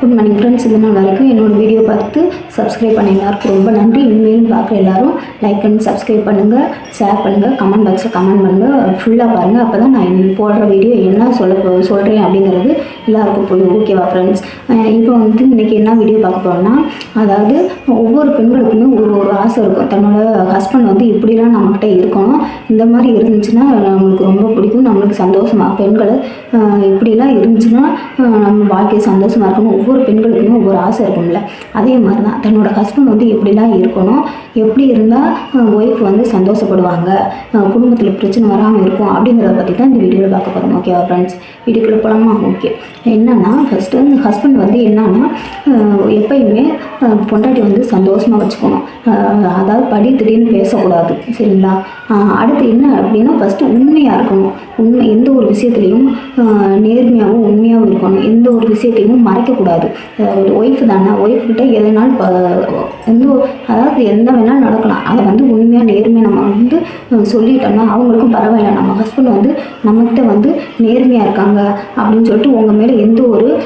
Good morning friends இது நாள் வரைக்கும் என்னோட வீடியோ பார்த்து சப்ஸ்கிரைப் பண்ண எல்லாருக்கும் ரொம்ப நன்றி. இனிமேலும் பார்க்குற எல்லாரும் லைக் பண்ணி சப்ஸ்கிரைப் பண்ணுங்கள் ஷேர் பண்ணுங்கள் கமெண்ட் பாக்ஸில் கமெண்ட் பண்ணுங்கள் ஃபுல்லாக பாருங்கள் அப்போ தான் நான் போடுற வீடியோ என்ன சொல்ல போ- சொல்கிறேன் அப்படிங்கிறது எல்லாருக்கும் புரியும். ஓகேவா ஃப்ரெண்ட்ஸ் இப்போ வந்து இன்றைக்கி என்ன வீடியோ பார்க்க போகிறோம்னா அதாவது ஒவ்வொரு பெண்களுக்குமே ஒரு ஒரு ஆசை இருக்கும். தன்னோட ஹஸ்பண்ட் வந்து இப்படிலாம் நம்மக்கிட்ட இருக்கணும். இந்த மாதிரி இருந்துச்சுன்னா நம்மளுக்கு ரொம்ப பிடிக்கும். நம்மளுக்கு சந்தோஷமாக பெண்களை இப்படிலாம் இருந்துச்சுன்னா நம்ம வாழ்க்கை சந்தோஷமாக இருக்கணும். ஒவ்வொரு பெண்களுக்குமே ஒவ்வொரு ஆசை இருக்கும்ல. அதே மாதிரி தான் தன்னோட ஹஸ்பண்ட் வந்து எப்படிலாம் இருக்கணும் எப்படி இருந்தால் ஒய்ஃப் வந்து சந்தோஷப்படுவாங்க குடும்பத்தில் பிரச்சனை வராமல் இருக்கும் அப்படிங்கிறத பற்றி தான் இந்த வீடியோவில் பார்க்க போகிறோம் ஓகேவா ஃப்ரெண்ட்ஸ் வீடியோக்குள்ளே போகலாமா ஓகே என்னன்னா ஃபஸ்ட்டு வந்து ஹஸ்பண்ட் வந்து என்னன்னா எப்பயுமே பொண்டாட்டி வந்து சந்தோஷமாக வச்சுக்கணும். அதாவது படி திடீர்னு பேசக்கூடாது சரிங்களா? அடுத்து என்ன அப்படின்னா ஃபஸ்ட்டு உண்மையாக இருக்கணும். உண்மை எந்த ஒரு விஷயத்துலையும் நேர்மையாகவும் உண்மையாகவும் இருக்கணும். எந்த ஒரு விஷயத்தையும் மறைக்கக்கூடாது. ஒய்ஃப் தானே. ஒய்ஃப் கிட்ட எதனாலும் எந்த ஒரு- அதாவது எந்த வேணாலும் நடக்கலாம். அதை வந்து உண்மையாக நேர்மையாக நம்ம வந்து சொல்லிட்டோம்னா அவங்களுக்கும் பரவாயில்ல. நம்ம ஹஸ்பண்ட் வந்து நம்மகிட்ட வந்து நேர்மையாக இருக்காங்க அப்படின்னு சொல்லிட்டு உங்கள் மேலே எந்த ஒரு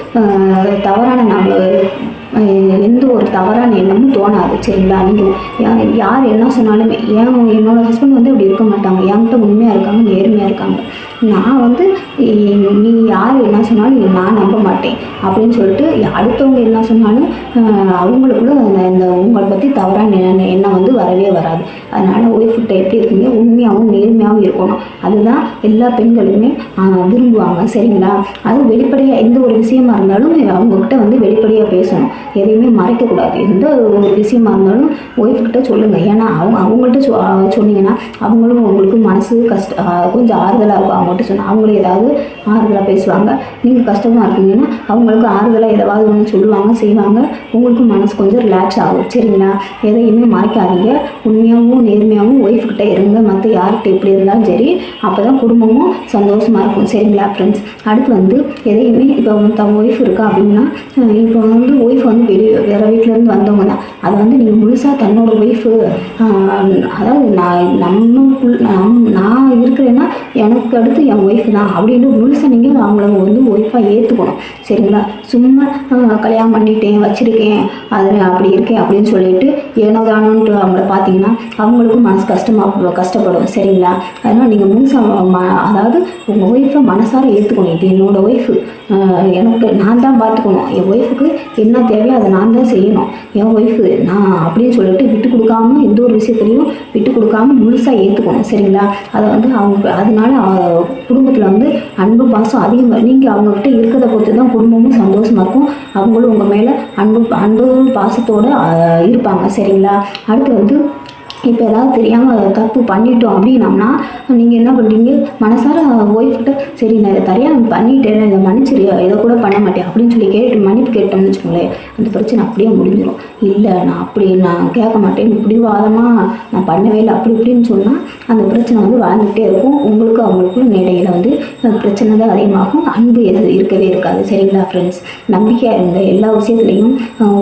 தவறான நம்ம எந்த ஒரு தவறான எண்ணமும் தோணாது. சரிங்களா? நீங்கள் யார் என்ன சொன்னாலுமே ஏன் என்னோடய ஹஸ்பண்ட் வந்து அப்படி இருக்க மாட்டாங்க. என்கிட்ட உண்மையாக இருக்காங்க நேர்மையாக இருக்காங்க. நான் வந்து நீ யார்? என்ன சொன்னாலும் நான் நம்ப மாட்டேன். அப்படின்னு சொல்லிட்டு அடுத்தவங்க என்ன சொன்னாலும் அவங்களுக்குள்ள அந்த இந்த உங்களை பற்றி தவறான எண்ணம் வந்து வரவே வராது. அதனால் ஒய்ஃப்கிட்ட எப்படி இருக்கீங்க உண்மையாகவும் நேர்மையாகவும் இருக்கணும். அதுதான் எல்லா பெண்களுமே விரும்புவாங்க. சரிங்களா? அது வெளிப்படையாக எந்த ஒரு விஷயமா இருந்தாலும் அவங்கக்கிட்ட வந்து வெளிப்படையாக பேசணும். எதையுமே மறைக்கக்கூடாது. எந்த ஒரு விஷயமா இருந்தாலும் ஒய்ஃப்கிட்ட சொல்லுங்கள் ஏன்னா அவங்க அவங்கள்ட்ட சொ சொன்னீங்கன்னா அவங்களும் உங்களுக்கு மனசு கஷ்ட கொஞ்சம் ஆறுதலாக இருக்கும். மட்டும் சொன்னால் அவங்களும் ஏதாவது ஆறுதலாக பேசுவாங்க. நீங்கள் கஷ்டமாக இருக்கீங்கன்னா அவங்களுக்கு ஆறுதலாக ஏதாவது ஒன்று சொல்லுவாங்க செய்வாங்க. உங்களுக்கும் மனசு கொஞ்சம் ரிலாக்ஸ் ஆகும். சரிங்களா? எதையுமே மறைக்காதீங்க. உண்மையாகவும் நேர்மையாகவும் ஒய்ஃப்கிட்ட இருங்க. மற்ற யார்கிட்ட எப்படி இருந்தாலும் சரி அப்போ தான் குடும்பமும் சந்தோஷமாக இருக்கும். சரிங்களா ஃப்ரெண்ட்ஸ் அடுத்து வந்து எதையுமே இப்போ தன் ஒய்ஃப் இருக்கா அப்படின்னா இப்போ வந்து ஒய்ஃப் வந்து வெளியே வேறு வீட்டிலேருந்து வந்தவங்க தான். அதை வந்து நீங்கள் முழுசாக தன்னோட ஒய்ஃபு அதாவது நான் நம்மளுக்குள் நம் நான் இருக்கிறேன்னா எனக்கு அடுத்து என் ஒய்ஃப் தான் அப்படின்னு முழுசாக நீங்கள் அவங்கள வந்து ஒய்ஃபாக ஏற்றுக்கணும் சரிங்களா? சும்மா கல்யாணம் பண்ணிட்டேன் வச்சுருக்கேன் அதில் அப்படி இருக்கேன் அப்படின்னு சொல்லிட்டு ஏனோ தானோன்ட்டு அவங்கள பார்த்தீங்கன்னா அவங்களுக்கும் மனசு கஷ்டமாக கஷ்டப்படும். சரிங்களா? அதனால் நீங்கள் முழுசாக ம அதாவது உங்கள் ஒய்ஃபை மனசார ஏற்றுக்கணும் இது என்னோடய ஒய்ஃபு எனக்கு நான் தான் பார்த்துக்கணும் என் ஒய்ஃபுக்கு என்ன தேவையோ அதை நான் தான் செய்யணும். என் ஒய்ஃபு நான் அப்படின்னு சொல்லிட்டு விட்டு கொடுக்காம எந்த ஒரு விஷயத்துலையும் விட்டு கொடுக்காம முழுசாக ஏற்றுக்கணும் சரிங்களா? அதை வந்து அவங்க அதனால குடும்பத்தில் வந்து அன்பு பாசம் அதிகம். நீங்கள் அவங்கக்கிட்ட இருக்கிறத பொறுத்து தான் குடும்பமும் சந்தோஷமாக இருக்கும். அவங்களும் உங்கள் மேலே அன்பு அன்பு பாசத்தோடு இருப்பாங்க. சரிங்களா? அடுத்து வந்து இப்போ ஏதாவது தெரியாமல் தப்பு பண்ணிட்டோம் அப்படின்னம்னா நீங்கள் என்ன பண்ணுறீங்க மனசார ஒய்ஃப்கிட்ட சரி நான் இதை தெரியாம பண்ணிட்டேன் இதை மன்னிச்சிரு இதை கூட பண்ண மாட்டேன் அப்படின்னு சொல்லி கேட்டு மன்னிப்பு கேட்டோம்னு வச்சுக்கோங்களேன் அந்த பிரச்சனை அப்படியே முடிஞ்சிடும் இல்லை நான் அப்படி நான் கேட்க மாட்டேன் இப்படி வாதமாக நான் பண்ணவே இல்லை அப்படி இப்படின்னு சொன்னால் அந்த பிரச்சனை வந்து வாழ்ந்துகிட்டே இருக்கும். உங்களுக்கும் அவங்களுக்கும் இடையில வந்து பிரச்சனை தான் அதிகமாகும். அன்பு எது இருக்கவே இருக்காது சரிங்களா ஃப்ரெண்ட்ஸ் நம்பிக்கையாக இருங்க எல்லா விஷயத்துலையும்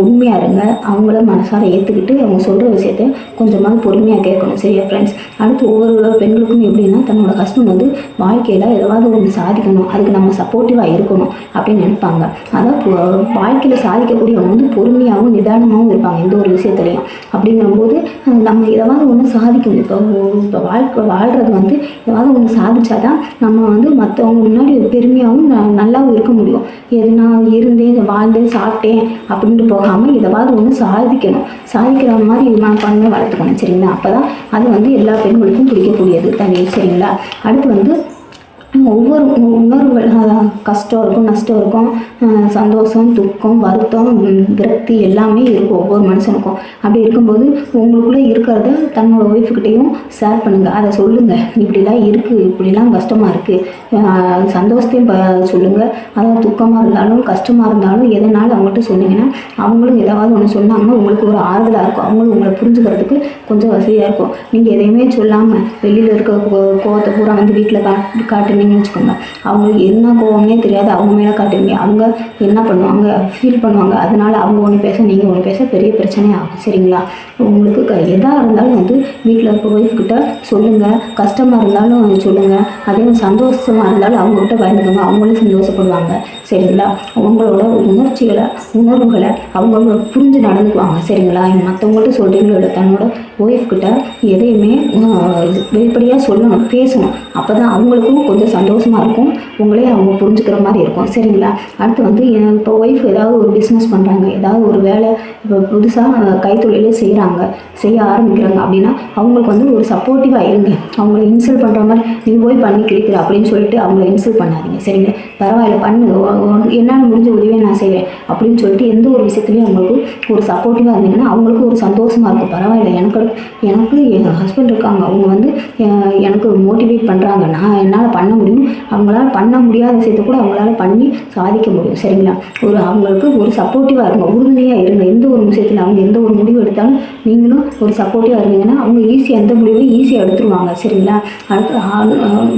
உண்மையாக இருங்க. அவங்கள மனசார ஏற்றுக்கிட்டு அவங்க சொல்கிற விஷயத்த கொஞ்சமாக பொறுமையாக கேட்கணும். சரியா ஃப்ரெண்ட்ஸ் அடுத்து ஒவ்வொரு பெண்களுக்கும் எப்படின்னா தன்னோட ஹஸ்பண்ட் வந்து வாழ்க்கையில் ஏதாவது ஒன்று சாதிக்கணும். அதுக்கு நம்ம சப்போர்ட்டிவாக இருக்கணும் அப்படின்னு நினைப்பாங்க. அதான் வாழ்க்கையில் சாதிக்கக்கூடியவங்க வந்து பொறுமையாகவும் நிதானமாகவும் இருப்பாங்க எந்த ஒரு விஷயத்துலையும். அப்படிங்கும்போது நம்ம ஏதாவது ஒன்று சாதிக்கணும். இப்போ இப்போ வாழ்க்கை வாழ்கிறது வந்து ஏதாவது ஒன்று சாதிச்சாதான் நம்ம வந்து மற்றவங்க முன்னாடி பெருமையாகவும் ந- நல்லாவும் இருக்க முடியும். எது நான் இருந்தேன் வாழ்ந்தேன் சாப்பிட்டேன் அப்படின்ட்டு போகாமல் ஏதாவது ஒன்று சாதிக்கணும். சாதிக்கிற மாதிரி நான் மனப்பான்மையை வளர்த்துக்கணும். சரிங்களா? அப்போ தான் அது வந்து எல்லா பெண்களுக்கும் பிடிக்கக்கூடியது தண்ணீர் சரிங்களா? அடுத்து வந்து ஒவ்வொரு உணர்வுகள் கஷ்டம் இருக்கும் நஷ்டம் இருக்கும் சந்தோஷம் துக்கம் வருத்தம் விரக்தி எல்லாமே இருக்கும் ஒவ்வொரு மனுஷனுக்கும். அப்படி இருக்கும்போது உங்களுக்குள்ளே இருக்கிறத தன்னோட ஒய்ஃப்கிட்டையும் ஷேர் பண்ணுங்கள் அதை சொல்லுங்கள் இப்படிலாம் இருக்குது இப்படிலாம் கஷ்டமாக இருக்குது சந்தோஷத்தையும் ப சொல்லுங்கள் அதாவது துக்கமாக இருந்தாலும் கஷ்டமாக இருந்தாலும் எதனாலும் அவங்கள்ட்ட சொன்னீங்கன்னா அவங்களும் ஏதாவது ஒன்று சொன்னாங்கன்னா உங்களுக்கு ஒரு ஆறுதலாக இருக்கும். அவங்களும் உங்களை புரிஞ்சுக்கிறதுக்கு கொஞ்சம் வசதியாக இருக்கும். நீங்கள் எதையுமே சொல்லாமல் வெளியில் இருக்க கோ- கோவத்தை பூரா வந்து வீட்டில் காட்டு காட்டு பண்ணீங்கன்னு வச்சுக்கோங்க. அவங்களுக்கு என்ன கோவமே தெரியாது. அவங்க மேலே காட்டுவீங்க அவங்க என்ன பண்ணுவாங்க? ஃபீல் பண்ணுவாங்க. அதனால அவங்க ஒன்று பேச நீங்கள் ஒன்று பேச பெரிய பிரச்சனை ஆகும். சரிங்களா? உங்களுக்கு க- எதாக இருந்தாலும் வந்து வீட்டில் இருக்க ஒய்ஃப் கிட்ட சொல்லுங்கள் கஷ்டமாக இருந்தாலும் சொல்லுங்கள் அதே மாதிரி சந்தோஷமாக இருந்தாலும் அவங்ககிட்ட பயந்துக்கோங்க. அவங்களும் சந்தோஷப்படுவாங்க. சரிங்களா? உங்களோட உணர்ச்சிகளை உணர்வுகளை அவங்க புரிஞ்சு நடந்துக்குவாங்க. சரிங்களா? மற்றவங்கள்ட்ட சொல்கிறீங்களோட தன்னோட ஒய்ஃப் கிட்ட எதையுமே வெளிப்படையாக சொல்லணும் பேசணும். அப்போ தான் அவங்களுக்கும் கொஞ்சம் சந்தோஷமாக இருக்கும். உங்களே அவங்க புரிஞ்சுக்கிற மாதிரி இருக்கும். சரிங்களா? அடுத்து வந்து என் இப்போ ஒய்ஃப் ஏதாவது ஒரு பிஸ்னஸ் பண்ணுறாங்க ஏதாவது ஒரு வேலை இப்போ புதுசாக கைத்தொழிலே செய்கிறாங்க செய்ய ஆரம்பிக்கிறாங்க அப்படின்னா அவங்களுக்கு வந்து ஒரு சப்போர்ட்டிவாக இருங்க. அவங்கள இன்சல்ட் பண்ணுற மாதிரி நீ போய் பண்ணி கிழிக்கிற அப்படின்னு சொல்லிட்டு அவங்கள இன்சல்ட் பண்ணாதீங்க. சரிங்களா? பரவாயில்ல பண்ணு. உ- என்னால் முடிஞ்ச உதவியை நான் செய்வேன் அப்படின்னு சொல்லிட்டு எந்த ஒரு விஷயத்துலையும் அவங்களுக்கு ஒரு சப்போர்ட்டிவாக இருந்தீங்கன்னா அவங்களுக்கு ஒரு சந்தோஷமாக இருக்கும். பரவாயில்ல எனக்கு எனக்கு என் ஹஸ்பண்ட் இருக்காங்க. அவங்க வந்து எனக்கு மோட்டிவேட் பண்ணுறாங்க நான் என்னால் பண்ண முடியும். அவங்களால பண்ண முடியாத விஷயத்தை கூட அவங்களால பண்ணி சாதிக்க முடியும். சரிங்களா? ஒரு அவங்களுக்கு ஒரு சப்போர்ட்டிவாக இருங்க. உறுதுணையாக இருங்க. எந்த ஒரு விஷயத்தில் அவங்க எந்த ஒரு முடிவு எடுத்தாலும் நீங்களும் ஒரு சப்போர்ட்டிவாக இருந்தீங்கன்னா அவங்க ஈஸியாக எந்த முடிவையும் ஈஸியாக எடுத்துருவாங்க. சரிங்களா? அடுத்து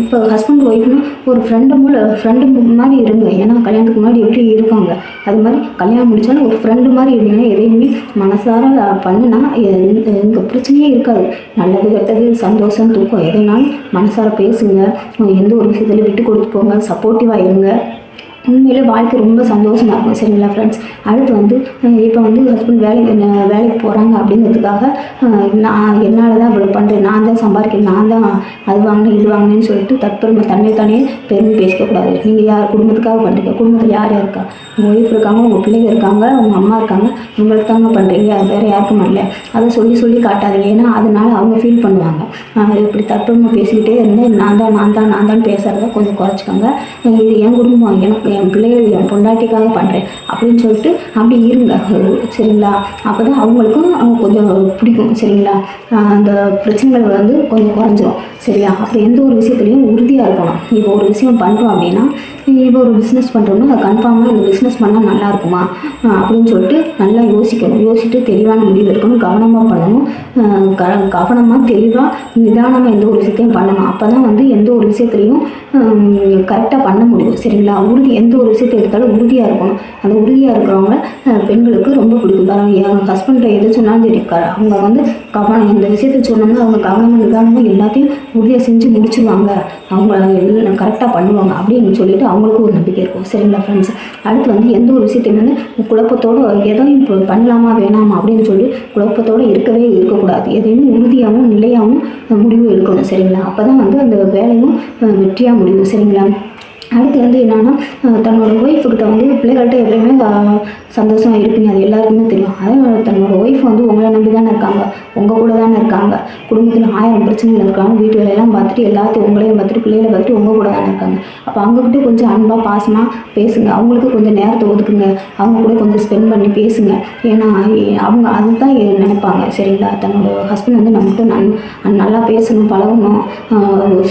இப்போ ஹஸ்பண்ட் ஒய்ஃப்னு ஒரு ஃப்ரெண்டு மூல ஃப்ரெண்டு மாதிரி இருங்க. ஏன்னா கல்யாணத்துக்கு முன்னாடி எப்படி இருக்காங்க? அது மாதிரி கல்யாணம் முடித்தாலும் ஒரு ஃப்ரெண்டு மாதிரி இருந்தீங்கன்னா எதையுமே மனசார பண்ணுனா எங்கள் பிரச்சனையே இருக்காது. நல்லது கெட்டது சந்தோஷம் தூக்கம் எதுனாலும் மனசார பேசுங்க. எந்த ஒரு விஷயத்துலையும் விட்டு கொடுத்து போங்க சப்போர்ட்டிவாக இருங்க. உண்மையிலே வாழ்க்கை ரொம்ப சந்தோஷமாக இருக்கும் சரிங்களா ஃப்ரெண்ட்ஸ் அடுத்து வந்து இப்போ வந்து ஹஸ்பண்ட் வேலைக்கு வேலைக்கு போகிறாங்க அப்படிங்கிறதுக்காக நான் என்னால் தான் இவ்வளோ பண்ணுறேன் நான் தான் சம்பாதிக்கிறேன் நான் தான் அது வாங்கினேன் இது வாங்கினேன்னு சொல்லிட்டு தற்பெருமை தன்னை தானே பெருமை பேசிக்கக்கூடாது நீங்கள் யார் குடும்பத்துக்காக பண்ணுறீங்க குடும்பத்தில் யார் யார் இருக்கா? உங்கள் ஒய்ஃப் இருக்காங்க உங்கள் பிள்ளைங்க இருக்காங்க உங்கள் அம்மா இருக்காங்க உங்களுக்கு தாங்க பண்ணுறீங்க வேறு யாருக்கும் பண்ணல அதை சொல்லி சொல்லி காட்டாதீங்க. ஏன்னா அதனால் அவங்க ஃபீல் பண்ணுவாங்க. இப்படி தற்பெருமை பேசிக்கிட்டே இருந்து நான் தான் நான் தான் நான் தான் பேசுகிறத கொஞ்சம் குறைச்சிக்கோங்க. இது என் குடும்பம் எனக்கு என் பிள்ளைகள் என் பொண்டாட்டிக்காக பண்ணுறேன் அப்படின்னு சொல்லிட்டு அப்படி இருங்க. சரிங்களா? அப்போ தான் அவங்களுக்கும் அவங்க கொஞ்சம் பிடிக்கும். சரிங்களா? அந்த பிரச்சனைகள் வந்து கொஞ்சம் குறைஞ்சிரும். சரியா? அப்போ எந்த ஒரு விஷயத்துலையும் உறுதியாக இருக்கணும். இப்போ ஒரு விஷயம் பண்ணுறோம் அப்படின்னா இப்போ ஒரு பிஸ்னஸ் பண்ணுறோம்னா அது கன்ஃபார்மாக இந்த பிஸ்னஸ் பண்ணால் நல்லா இருக்குமா? அப்படின்னு சொல்லிட்டு நல்லா யோசிக்கணும். யோசிச்சுட்டு தெளிவான முடிவு இருக்கணும் கவனமாக பண்ணணும். க கவனமாக தெளிவாக நிதானமாக எந்த ஒரு விஷயத்தையும் பண்ணணும். அப்போ தான் வந்து எந்த ஒரு விஷயத்துலையும் கரெக்டாக பண்ண முடியும். சரிங்களா? உறுதி எந்த ஒரு விஷயத்தை எடுத்தாலும் உறுதியாக இருக்கணும். அந்த உறுதியாக இருக்கிறவங்க பெண்களுக்கு ரொம்ப பிடிக்கும். பாருங்க அவங்க ஹஸ்பண்டை எது சொன்னாலும் சரி க- அவங்க வந்து கவனம் இந்த விஷயத்தை சொன்னோம்னா அவங்க கவனமாக நிதானமாக எல்லாத்தையும் உறுதியாக செஞ்சு முடிச்சுருவாங்க. அவங்க எல்லாம் கரெக்டாக பண்ணுவாங்க அப்படின்னு சொல்லிட்டு அவங்களுக்கும் ஒரு நம்பிக்கை இருக்கும். சரிங்களா ஃப்ரெண்ட்ஸ் அடுத்து வந்து எந்த ஒரு விஷயத்தையும் வந்து குழப்பத்தோடு எதையும் இப்போ பண்ணலாமா வேணாமா அப்படின்னு சொல்லி குழப்பத்தோடு இருக்கவே இருக்கக்கூடாது. எதையும் உறுதியாகவும் நிலையாகவும் முடிவு எடுக்கணும். சரிங்களா? அப்போ தான் வந்து அந்த வேலையும் வெற்றியாக முடியும். சரிங்களா? அடுத்து வந்து என்னன்னா தன்னோட தன்னோட ஒய்ஃபுக்கிட்ட வந்து பிள்ளைகள்கிட்ட எப்பயுமே சந்தோஷமாக இருப்பீங்க. அது எல்லாருக்குமே தெரியும். அதே தன்னோட ஒய்ஃப் வந்து உங்களை நம்பி தானே இருக்காங்க. உங்கள் கூட தானே இருக்காங்க. குடும்பத்தில் ஆயிரம் பிரச்சனைகள் இருக்காங்க வீட்டு வேலையெல்லாம் பார்த்துட்டு எல்லாத்தையும் உங்களையும் பார்த்துட்டு பிள்ளைகளை பார்த்துட்டு உங்கள் கூட தானே இருக்காங்க. அப்போ அவங்கக்கிட்ட கொஞ்சம் அன்பாக பாசமாக பேசுங்க. அவங்களுக்கு கொஞ்சம் நேரத்தை ஒதுக்குங்க. அவங்க கூட கொஞ்சம் ஸ்பெண்ட் பண்ணி பேசுங்க. ஏன்னா அவங்க அதுதான் நினைப்பாங்க. சரிங்களா? தன்னோட ஹஸ்பண்ட் வந்து நம்மகிட்ட நன் நல்லா பேசணும் பழகணும்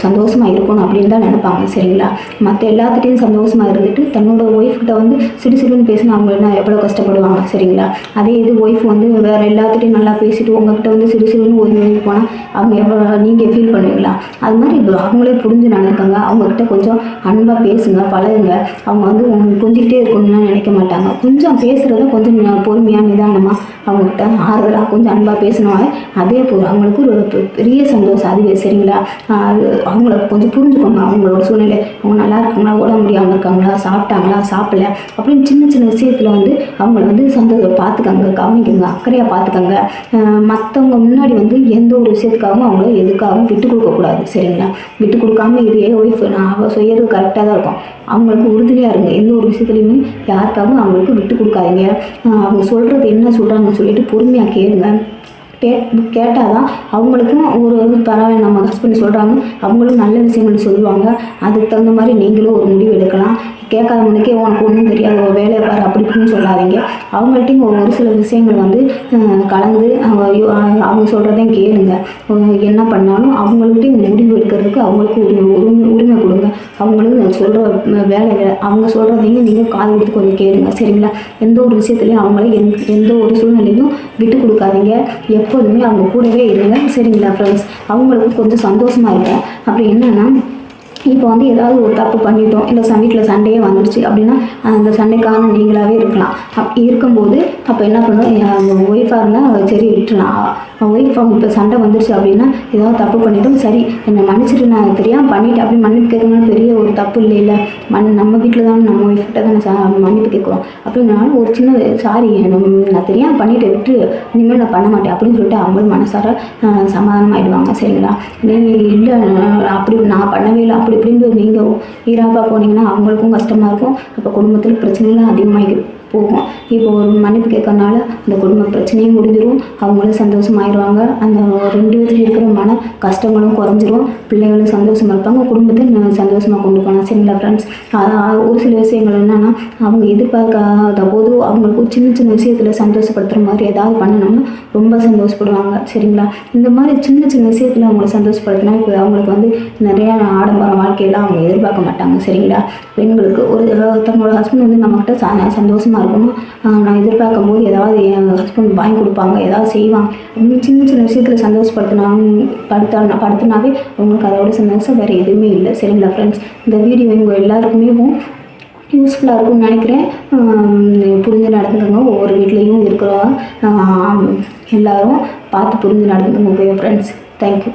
சந்தோஷமாக இருக்கணும் அப்படின்னு தான் நினைப்பாங்க. சரிங்களா? மற்ற எல்லாத்துட்டையும் சந்தோஷமாக இருந்துட்டு தன்னோட ஒய்ஃப்கிட்ட வந்து சிடு சிடுன்னு பேசினா அவங்க என்ன எவ்வளோ கஷ்டப்படுவாங்க? சரிங்களா? அதே இது ஒய்ஃப் வந்து வேறு எல்லாத்துட்டையும் நல்லா பேசிட்டு உங்ககிட்ட வந்து சிறு சிறுன்னு ஒரு போனால் அவங்க எவ்வளோ நீங்கள் ஃபீல் பண்ணுவீங்களா? அது மாதிரி இப்போ அவங்களே புரிஞ்சு நடந்துக்கோங்க அவங்கக்கிட்ட கொஞ்சம் அன்பாக பேசுங்க பழகுங்க. அவங்க வந்து உங்களுக்கு கொஞ்சிக்கிட்டே இருக்கணும்னு நினைக்க மாட்டாங்க. கொஞ்சம் பேசுகிறத கொஞ்சம் பொறுமையாக நிதானமாக அவங்கக்கிட்ட ஆறுதலாக கொஞ்சம் அன்பாக பேசினாலே அதே போல் அவங்களுக்கு ஒரு பெரிய சந்தோஷம். அதுவே சரிங்களா? அது அவங்கள கொஞ்சம் புரிஞ்சுக்கோங்க. அவங்களோட சூழ்நிலை. அவங்க நல்லா இருக்காங்களா? உடம்பு முடியாமல் இருக்காங்களா? சாப்பிட்டாங்களா? சாப்பிடல? அப்படின்னு சின்ன சின்ன விஷயத்தில் வந்து அவங்கள வந்து சந்தோஷம் பார்த்துக்கங்க கவனிக்கங்க அக்கறையாக பார்த்துக்கங்க. மற்றவங்க முன்னாடி வந்து எந்த ஒரு விஷயத்துக்காகவும் அவங்கள எதுக்காகவும் விட்டு கொடுக்கக்கூடாது சரிங்களா? விட்டு கொடுக்காம இது ஏ ஒய்ஃப் நான் அவள் செய்யறது கரெக்டாக தான் இருக்கும். அவங்களுக்கு உறுதுணையாக இருங்க. எந்த ஒரு விஷயத்துலையுமே யாருக்காகவும் அவங்களுக்கு விட்டு கொடுக்காதீங்க. அவங்க சொல்கிறது என்ன சொல்கிறாங்கன்னு சொல்லிட்டு பொறுமையாக கேளுங்க. கே கேட்டால் தான் அவங்களுக்கும் ஒரு பரவாயில்ல நம்ம ஹஸ்பண்ட் சொல்கிறாங்க அவங்களும் நல்ல விஷயங்கள் சொல்லுவாங்க. அதுக்கு தகுந்த மாதிரி நீங்களும் ஒரு முடிவு எடுக்கலாம். கேட்காதவங்களுக்கே உனக்கு ஒன்றும் தெரியாது ஒரு வேலையை பாரு அப்படி இப்படின்னு சொல்லாதீங்க. அவங்கள்ட்டையும் ஒரு சில விஷயங்கள் வந்து கலந்து அவங்க அவங்க சொல்கிறதையும் கேளுங்க. என்ன பண்ணாலும் அவங்கள்ட்டையும் முடிவு எடுக்கிறதுக்கு அவங்களுக்கு உரிமை உரிமை கொடுங்க. அவங்களுக்கு சொல்கிற வேலைகளை அவங்க சொல்கிறதையும் நீங்கள் காது கொடுத்து கொஞ்சம் கேளுங்க சரிங்களா? எந்த ஒரு விஷயத்துலையும் அவங்கள எந் எந்த ஒரு சூழ்நிலையும் விட்டு கொடுக்காதீங்க. எப்போதுமே அவங்க கூடவே இருங்க சரிங்களா ஃப்ரெண்ட்ஸ் அவங்களுக்கு கொஞ்சம் சந்தோஷமாக இருக்கும் அப்புறம் என்னென்னா இப்போ வந்து ஏதாவது ஒரு தப்பு பண்ணிட்டோம் இல்லை சன் வீட்டில் சண்டையே வந்துருச்சு அப்படின்னா அந்த சண்டைக்கான நீங்களாகவே இருக்கலாம். அப் இருக்கும்போது அப்போ என்ன பண்ணுவோம் ஒய்ஃபாக இருந்தால் சரி விட்டுலாம் ஒய்ஃப் இப்போ சண்டை வந்துருச்சு அப்படின்னா ஏதாவது தப்பு பண்ணிட்டோம் சரி என்னை மன்னிச்சிட்டு நான் தெரியாமல் பண்ணிட்டேன் அப்படி மன்னிப்பு கேட்கணும்னா பெரிய ஒரு தப்பு இல்லை இல்லை மண் நம்ம வீட்டில் தானே நம்ம ஒய்ஃப்கிட்ட தானே சா மன்னிப்பு கேட்குறோம். அப்படிங்கிறனால ஒரு சின்ன சாரி நான் தெரியாமல் பண்ணிட்டு விட்டு இனிமேல் நான் பண்ண மாட்டேன் அப்படின்னு சொல்லிட்டு அவங்களும் மனசார சமாதானமாகிடுவாங்க சரிங்களா? இல்லை அப்படி நான் பண்ணவே இல்லை அப்படி இப்படின்னு நீங்கள் ஈராப்பாக போனீங்கன்னா அவங்களுக்கும் கஷ்டமாக இருக்கும். அப்போ குடும்பத்தில் பிரச்சனைலாம் அதிகமாகிடும் போகும் இப்போ ஒரு மன்னிப்பு கேட்கறனால அந்த குடும்ப பிரச்சனையும் முடிஞ்சிடும் அவங்களும் சந்தோஷமாயிருவாங்க. அந்த ரெண்டு பேருக்கு இருக்கிற மன கஷ்டங்களும் குறைஞ்சிரும். பிள்ளைகளும் சந்தோஷமாக இருப்பாங்க. குடும்பத்தை சந்தோஷமாக கொண்டு போகலாம். சரிங்களா ஃப்ரெண்ட்ஸ் ஒரு சில விஷயங்கள் என்னென்னா அவங்க எதிர்பார்க்காத போது அவங்களுக்கு சின்ன சின்ன விஷயத்தில் சந்தோஷப்படுத்துகிற மாதிரி ஏதாவது பண்ணணும்னா ரொம்ப சந்தோஷப்படுவாங்க. சரிங்களா? இந்த மாதிரி சின்ன சின்ன விஷயத்தில் அவங்கள சந்தோஷப்படுத்தினா இப்போ அவங்களுக்கு வந்து நிறையா ஆடம்பர வாழ்க்கையெல்லாம் அவங்க எதிர்பார்க்க மாட்டாங்க. சரிங்களா? பெண்களுக்கு ஒரு தன்னோட ஹஸ்பண்ட் வந்து நம்மக்கிட்ட ச சந்தோஷமாக இருக்கணும் நான் எதிர்பார்க்கும் போது ஏதாவது என் ஹஸ்பண்ட் வாங்கி கொடுப்பாங்க ஏதாவது செய்வாங்க. அப்படின்னு சின்ன சின்ன விஷயத்தில் சந்தோஷப்படுத்தினாங்க படுத்தா படுத்தினாவே அவங்களுக்கு அதோட சந்தோஷம் வேறு எதுவுமே இல்லை. சரிங்களா ஃப்ரெண்ட்ஸ் இந்த வீடியோ உங்கள் எல்லாருக்குமே யூஸ்ஃபுல்லாக இருக்கும்னு நினைக்கிறேன். புரிஞ்சு நடந்துக்கோங்க. ஒவ்வொரு வீட்லேயும் இருக்கிறோம் எல்லோரும் பார்த்து புரிஞ்சு நடந்துக்கோங்க ஓகே ஃப்ரெண்ட்ஸ் தேங்க்யூ